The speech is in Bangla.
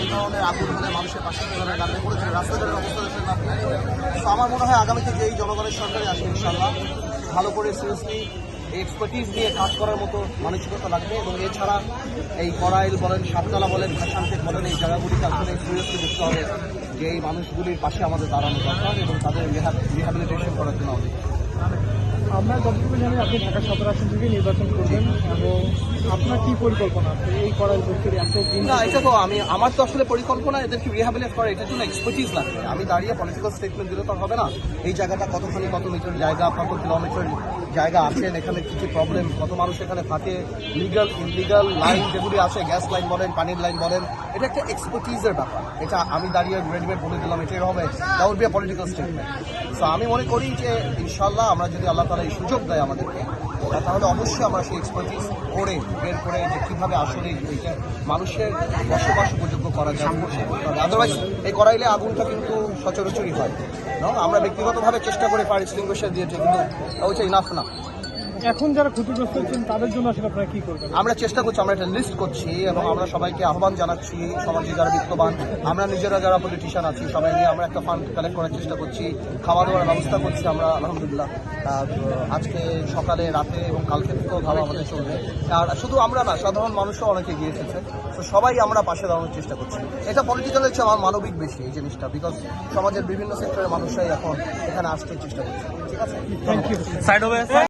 এই ধরনের আগুন হলে মানুষের পাশে দাঁড়িয়ে পড়েছে রাস্তাঘাটের অবস্থা দেখেন না তো আমার মনে হয় আগামীতে এই জনগণের সরকারে আসবে ইনশাল্লাহ ভালো করে সিরিয়াসলি এক্সপার্টিস দিয়ে কাজ করার মতো মানসিকতা লাগবে এবং এছাড়া এই করাইল বলেন, সাততলা বলেন ভাষান্তিক বলেন, এই জায়গাগুলিতে আসলে সিরিয়াসলি দেখতে হবে যে এই মানুষগুলির পাশে আমাদের দাঁড়ানো দরকার এবং তাদের জানি আপনি ঢাকা সদর আসন থেকে নির্বাচন করবেন এবং আপনার কি পরিকল্পনা এই করার বস্তুর এত না এটা তো আমি, আমার তো আসলে পরিকল্পনা এদেরকে রিহাবিলিট করা, এটার জন্য এক্সপার্টিস লাগবে। আমি দাঁড়িয়ে পলিটিক্যাল স্টেটমেন্ট দিলে তো হবে না। এই জায়গাটা কতখানি, কত মিটার জায়গা, কত কিলোমিটার জায়গা আছেন এখানে কিছু প্রবলেম কত মানুষ এখানে থাকে লিগাল ইনলিগাল লাইন যেগুলি আছে গ্যাস লাইন বলেন, পানির লাইন বলেন, এটা একটা এক্সপার্টিসের ব্যাপার। এটা আমি দাঁড়িয়ে রেডিমেড বলে দিলাম, এটাই হবে that would political statement so আমি মনে করি যে ইনশাল্লাহ আমরা যদি আল্লাহ তালা এই সুযোগ দেয় আমাদেরকে তাহলে অবশ্যই আমরা সেই এক্সপার্টিস করে বের করে যে কীভাবে আসলে মানুষের বসবাস উপযোগ্য করা যায়। আদারওয়াইজ এই করাইলে আগুনটা কিন্তু সচরাচরই হয়। আমরা ব্যক্তিগতভাবে চেষ্টা করে পারি এক্সটিংগুইশার দিয়েছি, কিন্তু ওইটা ইনাফ না। এখন যারা ক্ষতিগ্রস্ত হচ্ছেন তাদের জন্য আসলে আপনারা কি করবেন? আমরা চেষ্টা করছি আমরা একটা লিস্ট করছি এবং আমরা সবাইকে আহ্বান জানাচ্ছি সমাজে যারা বিত্তবান আমরা নিজেরা যারা পলিটিশিয়ান আছি সবাই নিয়ে আমরা একটা ফান্ড কালেক্ট করার চেষ্টা করছি খাওয়া দাওয়ার ব্যবস্থা করছি আমরা আলহামদুলিল্লাহ। আজকে সকালে রাতে এবং কালকে থেকেও ভালো আমাদের চলবে। আর শুধু আমরা না সাধারণ মানুষও অনেকে গিয়ে এসেছে। তো সবাই আমরা পাশে দাঁড়ানোর চেষ্টা করছি। এটা পলিটিক্যালের চেয়ে আমার মানবিক বেশি এই জিনিসটা বিকজ সমাজের বিভিন্ন সেক্টরের মানুষরাই এখন এখানে আসতে চেষ্টা করছে। ঠিক আছে? Thank you